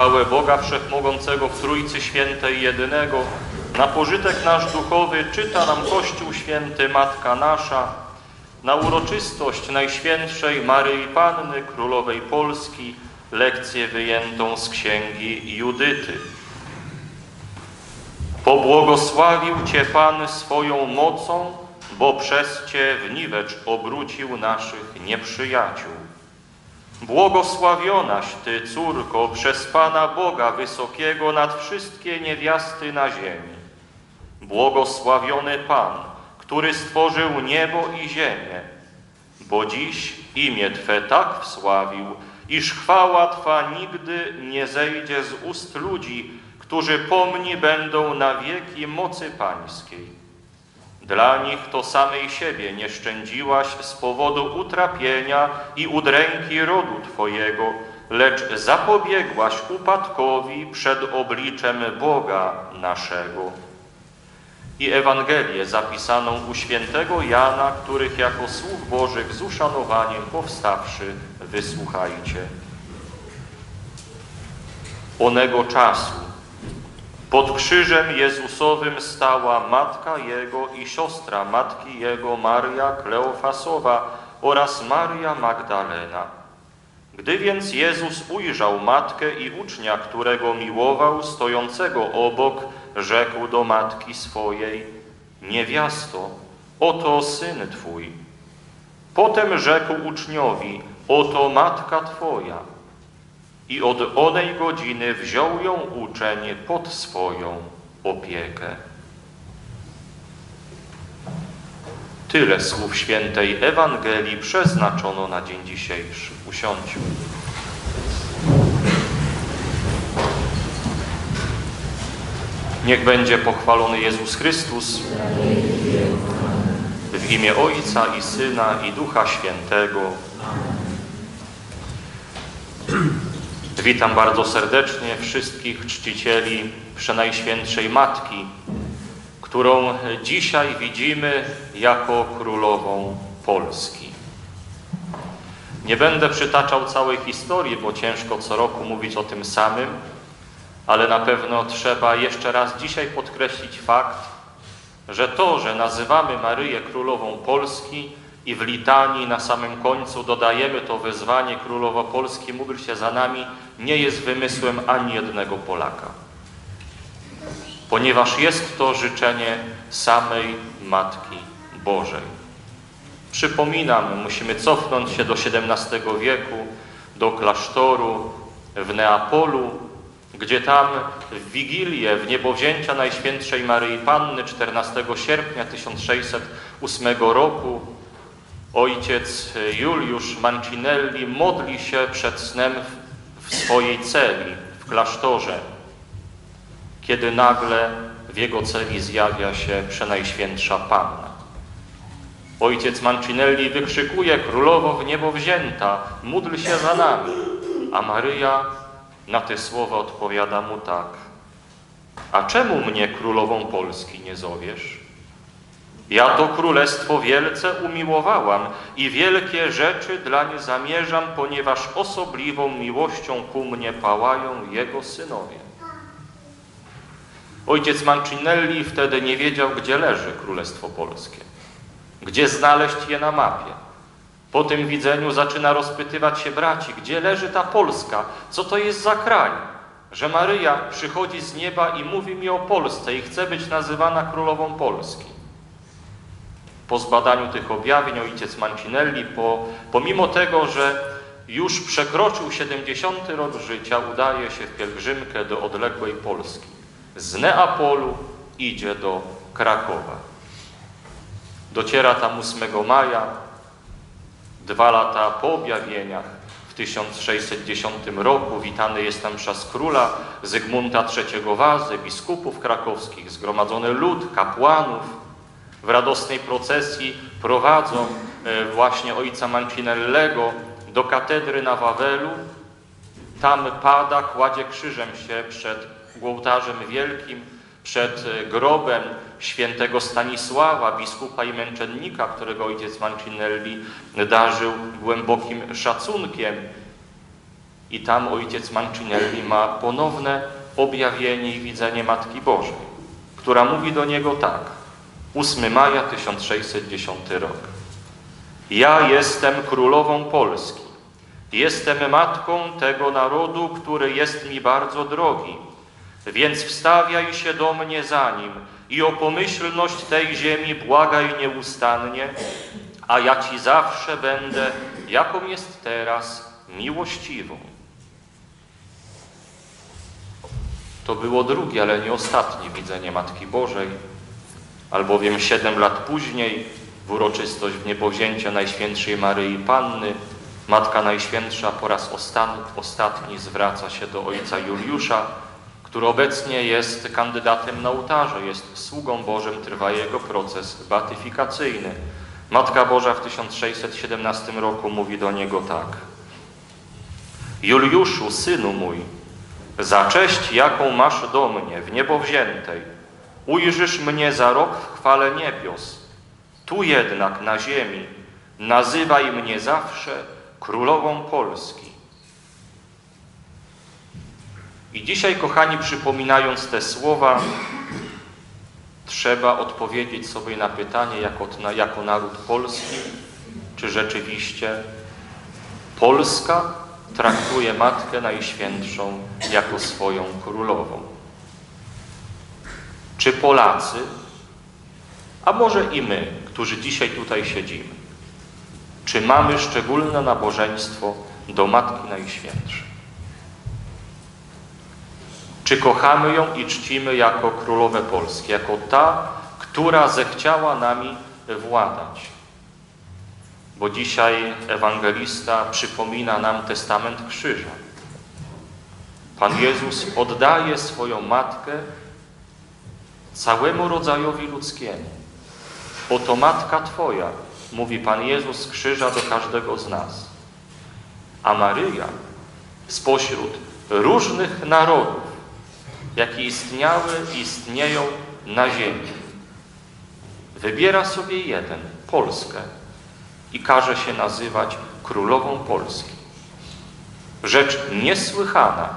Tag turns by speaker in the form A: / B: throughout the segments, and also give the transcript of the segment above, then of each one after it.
A: Chwałę Boga Wszechmogącego w Trójcy Świętej Jedynego, na pożytek nasz duchowy czyta nam Kościół Święty Matka Nasza, na uroczystość Najświętszej Maryi Panny, Królowej Polski, lekcję wyjętą z Księgi Judyty. Pobłogosławił Cię Pan swoją mocą, bo przez Cię w niwecz obrócił naszych nieprzyjaciół. Błogosławionaś Ty, córko, przez Pana Boga Wysokiego nad wszystkie niewiasty na ziemi. Błogosławiony Pan, który stworzył niebo i ziemię, bo dziś imię Twe tak wsławił, iż chwała Twa nigdy nie zejdzie z ust ludzi, którzy pomni będą na wieki mocy Pańskiej. Dla nich to samej siebie nie szczędziłaś z powodu utrapienia i udręki rodu Twojego, lecz zapobiegłaś upadkowi przed obliczem Boga naszego. I Ewangelię zapisaną u świętego Jana, których jako słów Bożych z uszanowaniem powstawszy wysłuchajcie. Onego czasu pod krzyżem Jezusowym stała matka Jego i siostra matki Jego Maria Kleofasowa oraz Maria Magdalena. Gdy więc Jezus ujrzał matkę i ucznia, którego miłował, stojącego obok, rzekł do matki swojej, niewiasto, oto syn Twój. Potem rzekł uczniowi, oto matka Twoja. I od onej godziny wziął ją uczeń pod swoją opiekę. Tyle słów świętej Ewangelii przeznaczono na dzień dzisiejszy. Usiądźmy. Niech będzie pochwalony Jezus Chrystus w imię Ojca i Syna i Ducha Świętego. Witam bardzo serdecznie wszystkich czcicieli Przenajświętszej Matki, którą dzisiaj widzimy jako królową Polski. Nie będę przytaczał całej historii, bo ciężko co roku mówić o tym samym, ale na pewno trzeba jeszcze raz dzisiaj podkreślić fakt, że to, że nazywamy Maryję Królową Polski i w litanii na samym końcu dodajemy to wezwanie Królowo Polski, módl się za nami, nie jest wymysłem ani jednego Polaka. Ponieważ jest to życzenie samej Matki Bożej. Przypominam, musimy cofnąć się do XVII wieku, do klasztoru w Neapolu, gdzie tam w Wigilię, w niebowzięcia Najświętszej Maryi Panny 14 sierpnia 1608 roku ojciec Juliusz Mancinelli modli się przed snem w swojej celi, w klasztorze, kiedy nagle w jego celi zjawia się Przenajświętsza Panna. Ojciec Mancinelli wykrzykuje, królowo w niebo wzięta, módl się za nami. A Maryja na te słowa odpowiada mu tak. A czemu mnie królową Polski nie zowiesz? Ja to królestwo wielce umiłowałam i wielkie rzeczy dla nie zamierzam, ponieważ osobliwą miłością ku mnie pałają jego synowie. Ojciec Mancinelli wtedy nie wiedział, gdzie leży Królestwo Polskie, gdzie znaleźć je na mapie. Po tym widzeniu zaczyna rozpytywać się braci, gdzie leży ta Polska, co to jest za kraj, że Maryja przychodzi z nieba i mówi mi o Polsce i chce być nazywana Królową Polski. Po zbadaniu tych objawień ojciec Mancinelli, po, pomimo tego, że już przekroczył 70 rok życia, udaje się w pielgrzymkę do odległej Polski. Z Neapolu idzie do Krakowa. Dociera tam 8 maja, dwa lata po objawieniach, w 1610 roku witany jest tam przez króla Zygmunta III Wazy, biskupów krakowskich, zgromadzony lud, kapłanów. W radosnej procesji prowadzą e, właśnie ojca Mancinellego do katedry na Wawelu. Tam pada, kładzie krzyżem się przed ołtarzem wielkim, przed e, grobem świętego Stanisława, biskupa i męczennika, którego ojciec Mancinelli darzył głębokim szacunkiem. I tam ojciec Mancinelli ma ponowne objawienie i widzenie Matki Bożej, która mówi do niego tak. 8 maja 1610 rok. Ja jestem królową Polski. Jestem matką tego narodu, który jest mi bardzo drogi. Więc wstawiaj się do mnie za nim i o pomyślność tej ziemi błagaj nieustannie, a ja ci zawsze będę, jaką jest teraz, miłościwą. To było drugie, ale nie ostatnie widzenie Matki Bożej, albowiem siedem lat później w uroczystość wniebowzięcia Najświętszej Maryi Panny Matka Najświętsza po raz ostatni zwraca się do ojca Juliusza, który obecnie jest kandydatem na ołtarze, jest sługą Bożym, trwa jego proces beatyfikacyjny. Matka Boża w 1617 roku mówi do niego tak. Juliuszu, synu mój, za cześć, jaką masz do mnie w niebo wziętej, ujrzysz mnie za rok w chwale niebios. Tu jednak na ziemi nazywaj mnie zawsze królową Polski. I dzisiaj, kochani, przypominając te słowa, trzeba odpowiedzieć sobie na pytanie, jako, jako naród polski, czy rzeczywiście Polska traktuje Matkę Najświętszą jako swoją królową. Czy Polacy, a może i my, którzy dzisiaj tutaj siedzimy, czy mamy szczególne nabożeństwo do Matki Najświętszej? Czy kochamy ją i czcimy jako królowę Polski, jako ta, która zechciała nami władać? Bo dzisiaj ewangelista przypomina nam testament krzyża. Pan Jezus oddaje swoją matkę całemu rodzajowi ludzkiemu. Oto matka Twoja, mówi Pan Jezus z krzyża do każdego z nas. A Maryja spośród różnych narodów, jakie istniały i istnieją na ziemi, wybiera sobie jeden, Polskę, i każe się nazywać królową Polski. Rzecz niesłychana.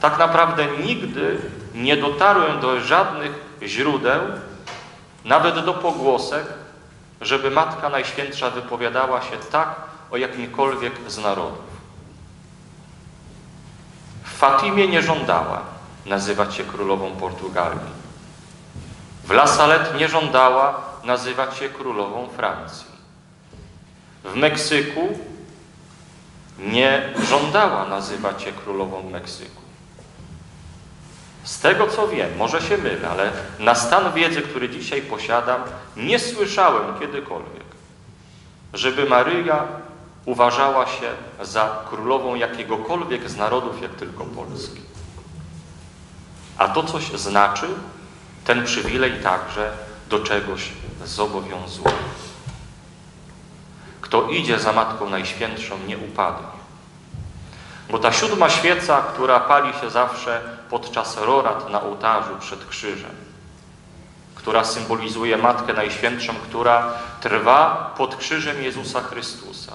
A: Tak naprawdę nigdy nie dotarłem do żadnych źródeł, nawet do pogłosek, żeby Matka Najświętsza wypowiadała się tak o jakimkolwiek z narodów. W Fatimie nie żądała nazywać się królową Portugalii. W La Salette nie żądała nazywać się królową Francji. W Meksyku nie żądała nazywać się królową Meksyku. Z tego co wiem, może się mylę, ale na stan wiedzy, który dzisiaj posiadam, nie słyszałem kiedykolwiek, żeby Maryja uważała się za królową jakiegokolwiek z narodów, jak tylko Polski. A to coś znaczy, ten przywilej także do czegoś zobowiązuje. Kto idzie za Matką Najświętszą, nie upadnie. Bo ta siódma świeca, która pali się zawsze podczas rorat na ołtarzu przed krzyżem, która symbolizuje Matkę Najświętszą, która trwa pod krzyżem Jezusa Chrystusa,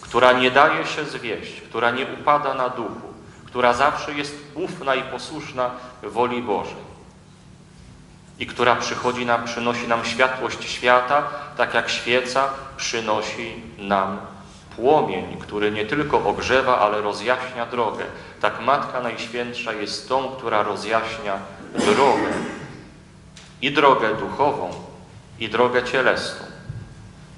A: która nie daje się zwieść, która nie upada na duchu, która zawsze jest ufna i posłuszna woli Bożej i która przychodzi nam, przynosi nam światłość świata, tak jak świeca przynosi nam płomień, który nie tylko ogrzewa, ale rozjaśnia drogę. Tak Matka Najświętsza jest tą, która rozjaśnia drogę. I drogę duchową, i drogę cielesną.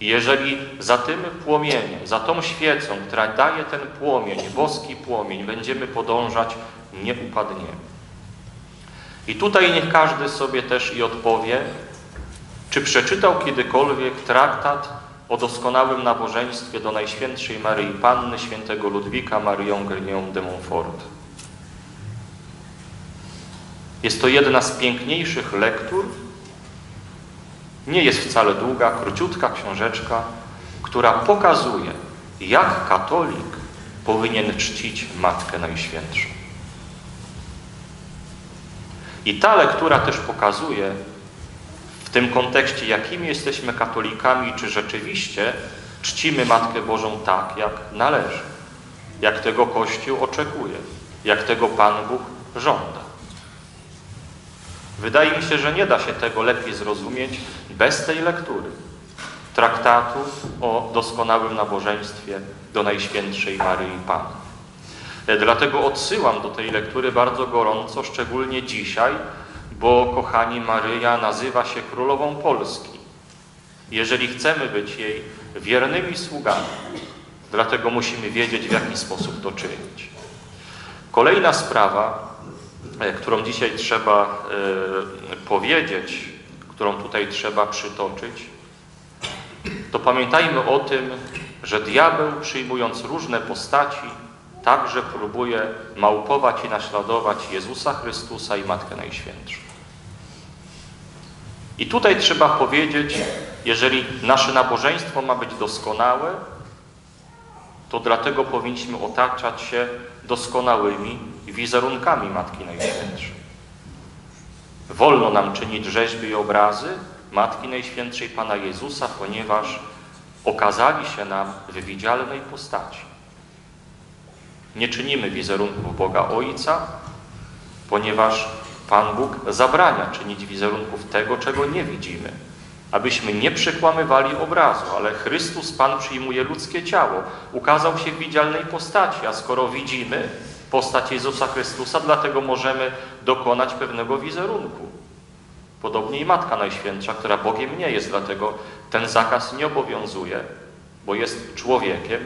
A: I jeżeli za tym płomieniem, za tą świecą, która daje ten płomień, boski płomień, będziemy podążać, nie upadniemy. I tutaj niech każdy sobie też i odpowie, czy przeczytał kiedykolwiek traktat o doskonałym nabożeństwie do Najświętszej Maryi Panny świętego Ludwika Marią Grignon de Montfort. Jest to jedna z piękniejszych lektur. Nie jest wcale długa, króciutka książeczka, która pokazuje, jak katolik powinien czcić Matkę Najświętszą. I ta lektura też pokazuje, w tym kontekście, jakimi jesteśmy katolikami, czy rzeczywiście czcimy Matkę Bożą tak, jak należy. jak tego Kościół oczekuje, jak tego Pan Bóg żąda. Wydaje mi się, że nie da się tego lepiej zrozumieć bez tej lektury traktatu o doskonałym nabożeństwie do Najświętszej Maryi Panny. Dlatego odsyłam do tej lektury bardzo gorąco, szczególnie dzisiaj, bo kochani Maryja nazywa się Królową Polski. Jeżeli chcemy być jej wiernymi sługami, dlatego musimy wiedzieć, w jaki sposób to czynić. Kolejna sprawa, e, którą dzisiaj trzeba e, powiedzieć, którą tutaj trzeba przytoczyć, to pamiętajmy o tym, że diabeł przyjmując różne postaci, także próbuje małpować i naśladować Jezusa Chrystusa i Matkę Najświętszą. I tutaj trzeba powiedzieć, jeżeli nasze nabożeństwo ma być doskonałe, to dlatego powinniśmy otaczać się doskonałymi wizerunkami Matki Najświętszej. Wolno nam czynić rzeźby i obrazy Matki Najświętszej Pana Jezusa, ponieważ okazali się nam w widzialnej postaci. Nie czynimy wizerunków Boga Ojca, ponieważ Pan Bóg zabrania czynić wizerunków tego, czego nie widzimy, abyśmy nie przekłamywali obrazu, ale Chrystus Pan przyjmuje ludzkie ciało, ukazał się w widzialnej postaci, a skoro widzimy postać Jezusa Chrystusa, dlatego możemy dokonać pewnego wizerunku. Podobnie i Matka Najświętsza, która Bogiem nie jest, dlatego ten zakaz nie obowiązuje, bo jest człowiekiem,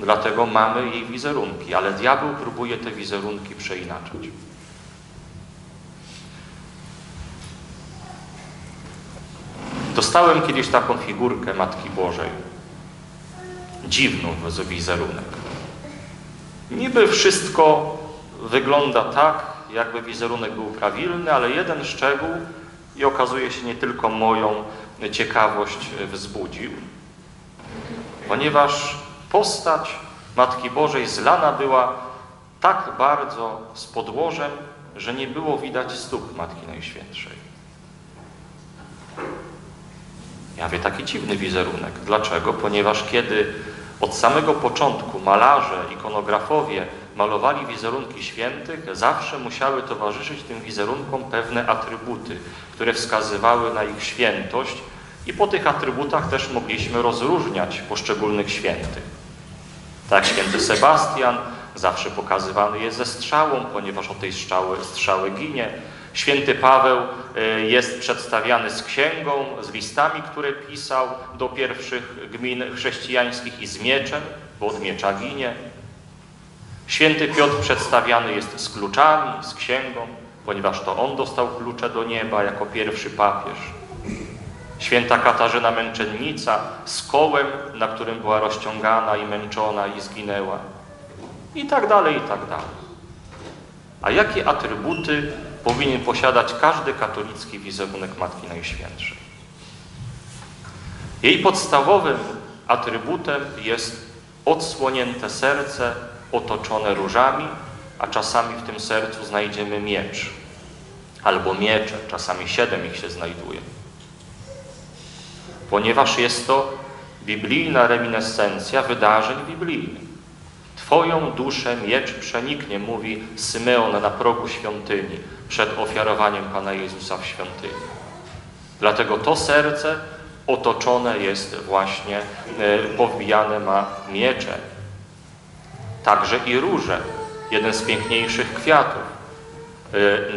A: dlatego mamy jej wizerunki, ale diabeł próbuje te wizerunki przeinaczać. Dostałem kiedyś taką figurkę Matki Bożej. Dziwną wizerunek. Niby wszystko wygląda tak, jakby wizerunek był prawilny, ale jeden szczegół i okazuje się nie tylko moją ciekawość wzbudził, ponieważ postać Matki Bożej zlana była tak bardzo z podłożem, że nie było widać stóp Matki Najświętszej. Ja wie taki dziwny wizerunek. Dlaczego? Ponieważ kiedy od samego początku malarze, ikonografowie malowali wizerunki świętych, zawsze musiały towarzyszyć tym wizerunkom pewne atrybuty, które wskazywały na ich świętość i po tych atrybutach też mogliśmy rozróżniać poszczególnych świętych. Tak święty Sebastian zawsze pokazywany jest ze strzałą, ponieważ o tej strzały, strzały ginie. Święty Paweł e, jest przedstawiany z księgą, z listami, które pisał do pierwszych gmin chrześcijańskich i z mieczem, bo od miecza ginie. Święty Piotr przedstawiany jest z kluczami, z księgą, ponieważ to on dostał klucze do nieba jako pierwszy papież. Święta Katarzyna Męczennica z kołem, na którym była rozciągana i męczona i zginęła. I tak dalej, i tak dalej. A jakie atrybuty powinien posiadać każdy katolicki wizerunek Matki Najświętszej? Jej podstawowym atrybutem jest odsłonięte serce otoczone różami, a czasami w tym sercu znajdziemy miecz albo miecze, czasami siedem ich się znajduje. Ponieważ jest to biblijna reminiscencja wydarzeń biblijnych. Twoją duszę miecz przeniknie, mówi Symeon na progu świątyni przed ofiarowaniem Pana Jezusa w świątyni. Dlatego to serce otoczone jest właśnie, e, powbijane ma miecze. Także i róże, jeden z piękniejszych kwiatów.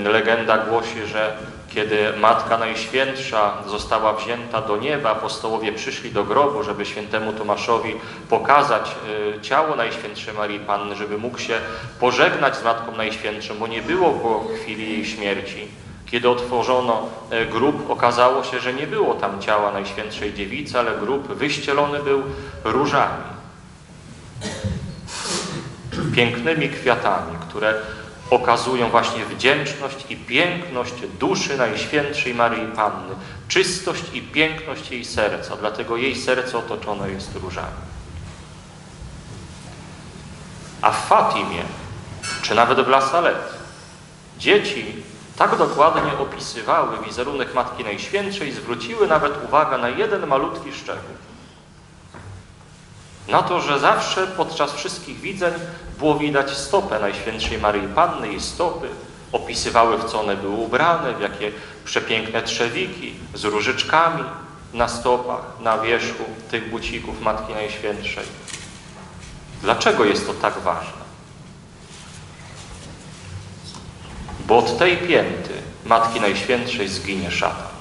A: E, legenda głosi, że kiedy Matka Najświętsza została wzięta do nieba, apostołowie przyszli do grobu, żeby świętemu Tomaszowi pokazać e, ciało Najświętszej Marii Panny, żeby mógł się pożegnać z Matką Najświętszą, bo nie było po chwili jej śmierci. Kiedy otworzono e, grób, okazało się, że nie było tam ciała Najświętszej Dziewicy, ale grób wyścielony był różami. Pięknymi kwiatami, które okazują właśnie wdzięczność i piękność duszy Najświętszej Maryi Panny, czystość i piękność jej serca, dlatego jej serce otoczone jest różami. A w Fatimie, czy nawet w La Salette, dzieci tak dokładnie opisywały wizerunek Matki Najświętszej, zwróciły nawet uwagę na jeden malutki szczegół. Na to, że zawsze podczas wszystkich widzeń było widać stopę Najświętszej Maryi Panny i stopy opisywały, w co one były ubrane, w jakie przepiękne trzewiki z różyczkami na stopach, na wierzchu tych bucików Matki Najświętszej. Dlaczego jest to tak ważne? Bo od tej pięty Matki Najświętszej zginie szatan.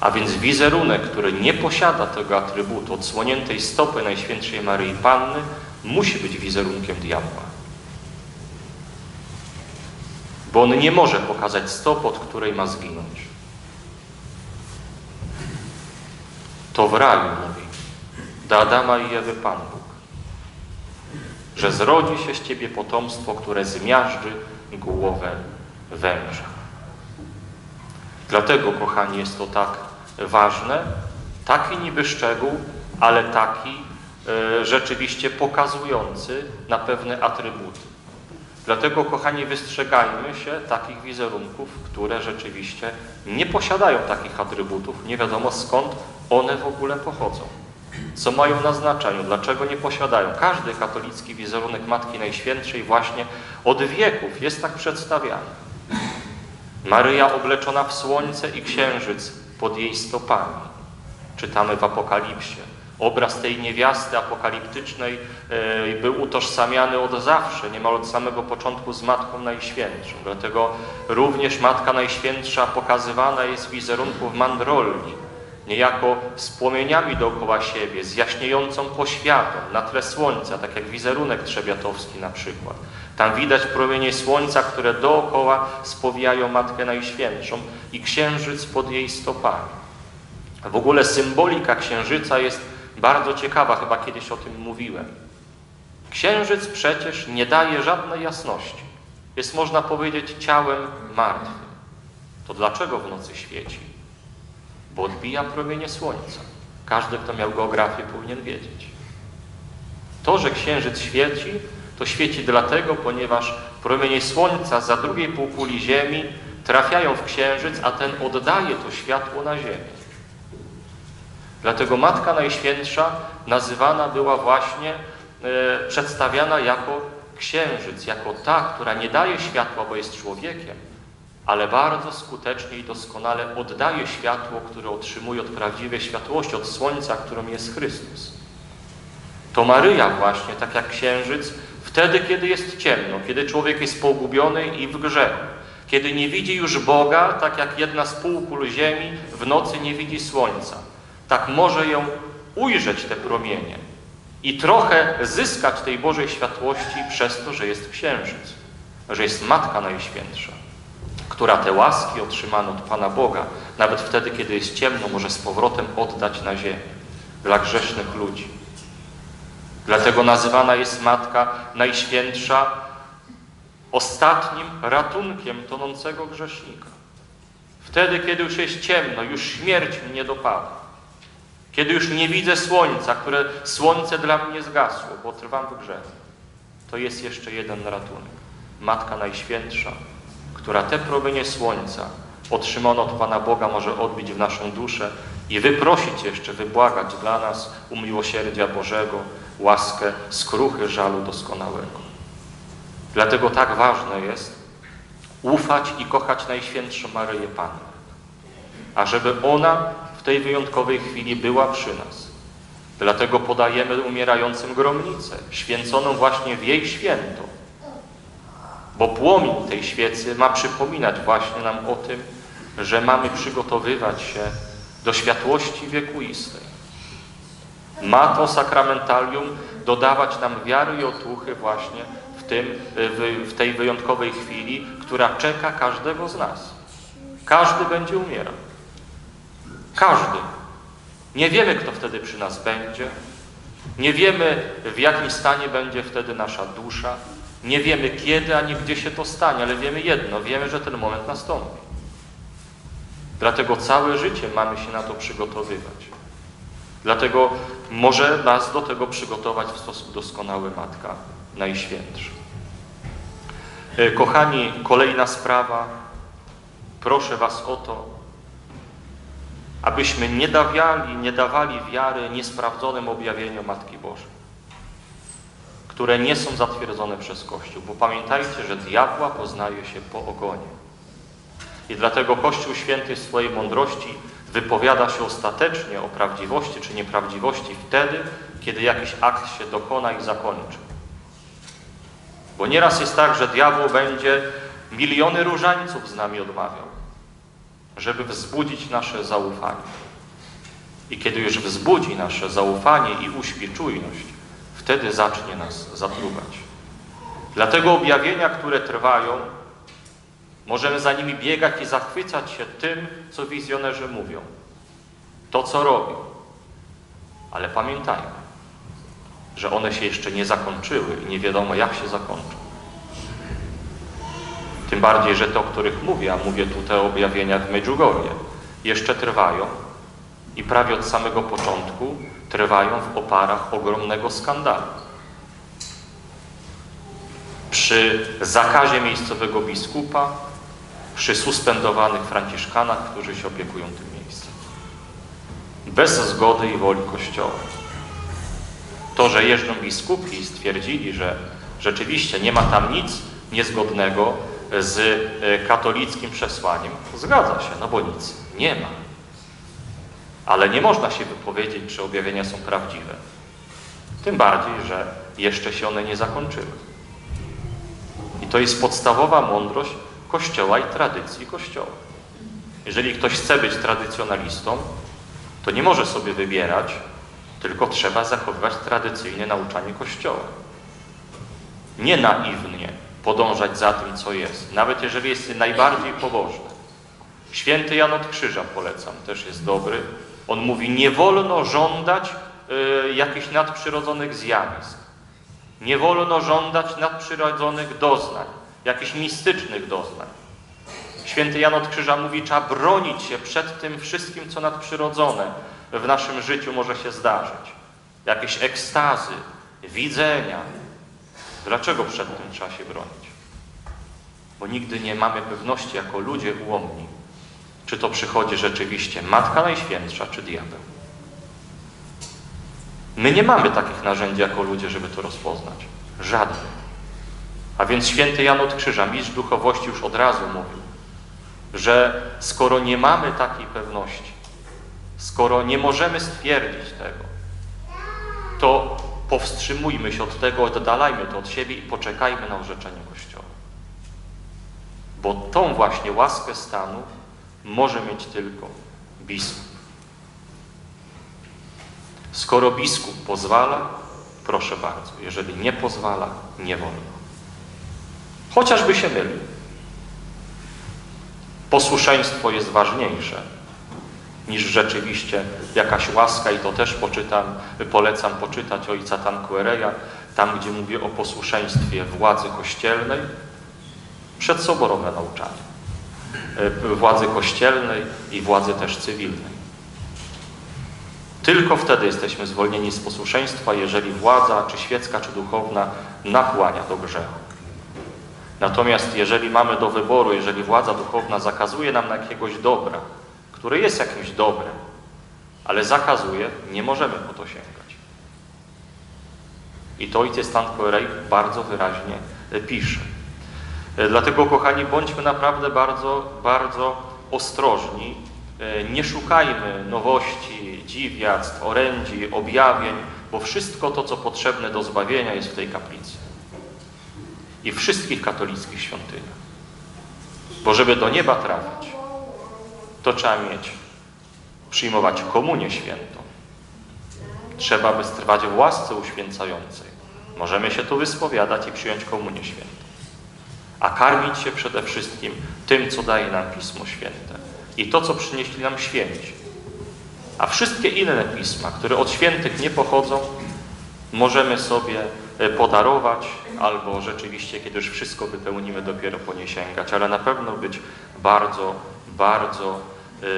A: A więc wizerunek, który nie posiada tego atrybutu odsłoniętej stopy Najświętszej Maryi Panny, musi być wizerunkiem diabła. Bo on nie może pokazać stopy, od której ma zginąć. To w raju mówi do Adama i Ewy Pan Bóg, że zrodzi się z Ciebie potomstwo, które zmiażdży głowę węża. Dlatego, kochani, jest to tak ważne, taki niby szczegół, ale taki e, rzeczywiście pokazujący na pewne atrybuty. Dlatego, kochani, wystrzegajmy się takich wizerunków, które rzeczywiście nie posiadają takich atrybutów, nie wiadomo skąd one w ogóle pochodzą. Co mają na znaczeniu, dlaczego nie posiadają. Każdy katolicki wizerunek Matki Najświętszej właśnie od wieków jest tak przedstawiany. Maryja obleczona w słońce i księżyc pod jej stopami. Czytamy w Apokalipsie. Obraz tej niewiasty apokaliptycznej e, był utożsamiany od zawsze, niemal od samego początku z Matką Najświętszą. Dlatego również Matka Najświętsza pokazywana jest w wizerunku w mandrolli, niejako z płomieniami dookoła siebie, z jaśniejącą poświatą na tle słońca, tak jak wizerunek trzebiatowski na przykład. Tam widać promienie słońca, które dookoła spowijają Matkę Najświętszą i księżyc pod jej stopami. W ogóle symbolika księżyca jest bardzo ciekawa, chyba kiedyś o tym mówiłem. Księżyc przecież nie daje żadnej jasności. Jest, można powiedzieć, ciałem martwym. To dlaczego w nocy świeci? Bo odbija promienie słońca. Każdy, kto miał geografię, powinien wiedzieć. To, że księżyc świeci, to świeci dlatego, ponieważ promienie słońca za drugiej półkuli Ziemi trafiają w księżyc, a ten oddaje to światło na Ziemię. Dlatego Matka Najświętsza nazywana była właśnie, e, przedstawiana jako księżyc, jako ta, która nie daje światła, bo jest człowiekiem, ale bardzo skutecznie i doskonale oddaje światło, które otrzymuje od prawdziwej światłości, od słońca, którym jest Chrystus. To Maryja właśnie, tak jak księżyc, wtedy, kiedy jest ciemno, kiedy człowiek jest pogubiony i w grzechu, kiedy nie widzi już Boga, tak jak jedna z półkul ziemi w nocy nie widzi słońca, tak może ją ujrzeć te promienie i trochę zyskać tej Bożej światłości przez to, że jest księżyc, że jest Matka Najświętsza, która te łaski otrzymane od Pana Boga, nawet wtedy, kiedy jest ciemno, może z powrotem oddać na ziemię dla grzesznych ludzi. Dlatego nazywana jest Matka Najświętsza ostatnim ratunkiem tonącego grzesznika. Wtedy, kiedy już jest ciemno, już śmierć mnie dopada. Kiedy już nie widzę słońca, które słońce dla mnie zgasło, bo trwam w grzechu, to jest jeszcze jeden ratunek. Matka Najświętsza, która te promienie słońca otrzymane od Pana Boga może odbić w naszą duszę i wyprosić jeszcze, wybłagać dla nas umiłosierdzia Bożego, łaskę, skruchy żalu doskonałego. Dlatego tak ważne jest ufać i kochać Najświętszą Maryję Pannę, ażeby ona w tej wyjątkowej chwili była przy nas. Dlatego podajemy umierającym gromnicę, święconą właśnie w jej święto, bo płomień tej świecy ma przypominać właśnie nam o tym, że mamy przygotowywać się do światłości wiekuistej. Ma to sakramentalium dodawać nam wiary i otuchy właśnie w, tym, w, w tej wyjątkowej chwili, która czeka każdego z nas. Każdy będzie umierał. Każdy. Nie wiemy, kto wtedy przy nas będzie. Nie wiemy, w jakim stanie będzie wtedy nasza dusza. Nie wiemy kiedy ani gdzie się to stanie, ale wiemy jedno, wiemy, że ten moment nastąpi. Dlatego całe życie mamy się na to przygotowywać. Dlatego może nas do tego przygotować w sposób doskonały Matka Najświętsza. E, kochani, kolejna sprawa. Proszę Was o to, abyśmy nie dawiali, nie dawali wiary niesprawdzonym objawieniom Matki Bożej, które nie są zatwierdzone przez Kościół, bo pamiętajcie, że diabła poznaje się po ogonie. I dlatego Kościół Święty w swojej mądrości wypowiada się ostatecznie o prawdziwości czy nieprawdziwości wtedy, kiedy jakiś akt się dokona i zakończy. Bo nieraz jest tak, że diabeł będzie miliony różańców z nami odmawiał, żeby wzbudzić nasze zaufanie. I kiedy już wzbudzi nasze zaufanie i uśpi czujność, wtedy zacznie nas zatruwać. Dlatego objawienia, które trwają, możemy za nimi biegać i zachwycać się tym, co wizjonerzy mówią, to, co robią. Ale pamiętajmy, że one się jeszcze nie zakończyły i nie wiadomo, jak się zakończą. Tym bardziej, że te, o których mówię, a mówię tutaj o objawieniach w Medjugorje, jeszcze trwają i prawie od samego początku trwają w oparach ogromnego skandalu. Przy zakazie miejscowego biskupa, przy suspendowanych franciszkanach, którzy się opiekują tym miejscem. Bez zgody i woli Kościoła. To, że jeżdżą biskupi i stwierdzili, że rzeczywiście nie ma tam nic niezgodnego z e, katolickim przesłaniem, zgadza się, no bo nic nie ma. Ale nie można się wypowiedzieć, czy objawienia są prawdziwe. Tym bardziej, że jeszcze się one nie zakończyły. I to jest podstawowa mądrość Kościoła i tradycji Kościoła. Jeżeli ktoś chce być tradycjonalistą, to nie może sobie wybierać, tylko trzeba zachowywać tradycyjne nauczanie Kościoła. Nie naiwnie podążać za tym, co jest, nawet jeżeli jest najbardziej pobożny. Święty Jan od Krzyża polecam, też jest dobry. On mówi, nie wolno żądać y, jakichś nadprzyrodzonych zjawisk. Nie wolno żądać nadprzyrodzonych doznań, jakichś mistycznych doznań. Święty Jan od Krzyża mówi, trzeba bronić się przed tym wszystkim, co nadprzyrodzone w naszym życiu może się zdarzyć. Jakieś ekstazy, widzenia. Dlaczego przed tym trzeba się bronić? Bo nigdy nie mamy pewności jako ludzie ułomni, czy to przychodzi rzeczywiście Matka Najświętsza, czy diabeł. My nie mamy takich narzędzi jako ludzie, żeby to rozpoznać. Żadnych. A więc święty Jan od Krzyża, mistrz duchowości już od razu mówił, że skoro nie mamy takiej pewności, skoro nie możemy stwierdzić tego, to powstrzymujmy się od tego, oddalajmy to od siebie i poczekajmy na orzeczenie Kościoła. Bo tą właśnie łaskę stanu może mieć tylko biskup. Skoro biskup pozwala, proszę bardzo. Jeżeli nie pozwala, nie wolno. Chociażby się mylił. Posłuszeństwo jest ważniejsze niż rzeczywiście jakaś łaska i to też poczytam, polecam poczytać ojca Tanquereya, tam gdzie mówi o posłuszeństwie władzy kościelnej, przedsoborowe nauczanie. Władzy kościelnej i władzy też cywilnej. Tylko wtedy jesteśmy zwolnieni z posłuszeństwa, jeżeli władza, czy świecka, czy duchowna, nakłania do grzechu. Natomiast jeżeli mamy do wyboru, jeżeli władza duchowna zakazuje nam jakiegoś dobra, które jest jakimś dobrem, ale zakazuje, nie możemy po to sięgać. I to ojciec Tanqueray bardzo wyraźnie pisze. Dlatego, kochani, bądźmy naprawdę bardzo, bardzo ostrożni. Nie szukajmy nowości, dziwiactw, orędzi, objawień, bo wszystko to, co potrzebne do zbawienia jest w tej kaplicy i wszystkich katolickich świątyniach. Bo żeby do nieba trafić, to trzeba mieć, przyjmować komunię świętą. Trzeba by trwać w łasce uświęcającej. Możemy się tu wyspowiadać i przyjąć komunię świętą. A karmić się przede wszystkim tym, co daje nam Pismo Święte i to, co przynieśli nam święci. A wszystkie inne pisma, które od świętych nie pochodzą, możemy sobie podarować, albo rzeczywiście, kiedy już wszystko wypełnimy, dopiero po nie sięgać, ale na pewno być bardzo, bardzo yy,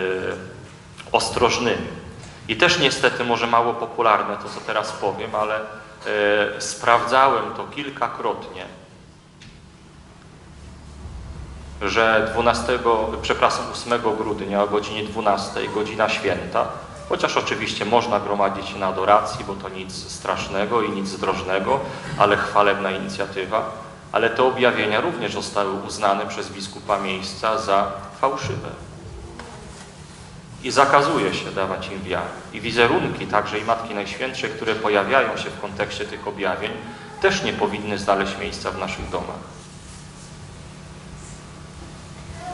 A: ostrożnymi. I też niestety może mało popularne to, co teraz powiem, ale yy, sprawdzałem to kilkakrotnie. że 12, przepraszam, 8 grudnia o godzinie 12, godzina święta, chociaż oczywiście można gromadzić na adoracji, bo to nic strasznego i nic zdrożnego, ale chwalebna inicjatywa, ale te objawienia również zostały uznane przez biskupa miejsca za fałszywe. I zakazuje się dawać im wiary. I wizerunki także i Matki Najświętszej, które pojawiają się w kontekście tych objawień, też nie powinny znaleźć miejsca w naszych domach.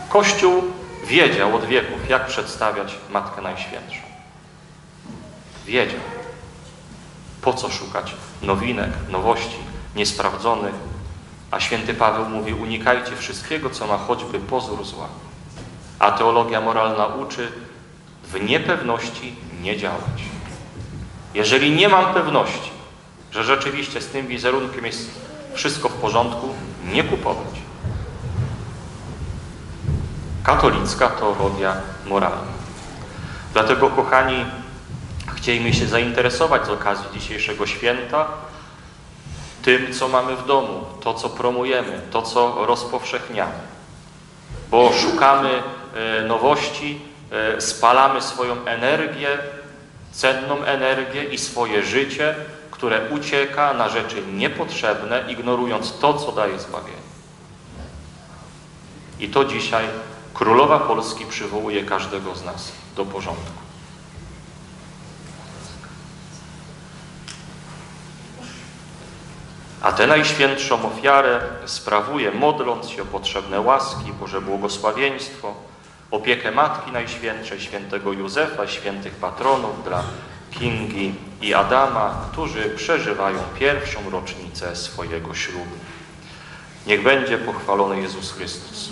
A: Kościół wiedział od wieków, jak przedstawiać Matkę Najświętszą. Wiedział. Po co szukać nowinek, nowości, niesprawdzonych. A święty Paweł mówi, unikajcie wszystkiego, co ma choćby pozór zła. A teologia moralna uczy, w niepewności nie działać. Jeżeli nie mam pewności, że rzeczywiście z tym wizerunkiem jest wszystko w porządku, nie kupować. Katolicka teologia moralna. Dlatego, kochani, chcielibyśmy się zainteresować z okazji dzisiejszego święta tym, co mamy w domu, to, co promujemy, to, co rozpowszechniamy. Bo szukamy e, nowości, e, spalamy swoją energię, cenną energię i swoje życie, które ucieka na rzeczy niepotrzebne, ignorując to, co daje zbawienie. I to dzisiaj Królowa Polski przywołuje każdego z nas do porządku. A tę najświętszą ofiarę sprawuje, modląc się o potrzebne łaski, Boże błogosławieństwo, opiekę Matki Najświętszej, świętego Józefa, świętych patronów dla Kingi i Adama, którzy przeżywają pierwszą rocznicę swojego ślubu. Niech będzie pochwalony Jezus Chrystus.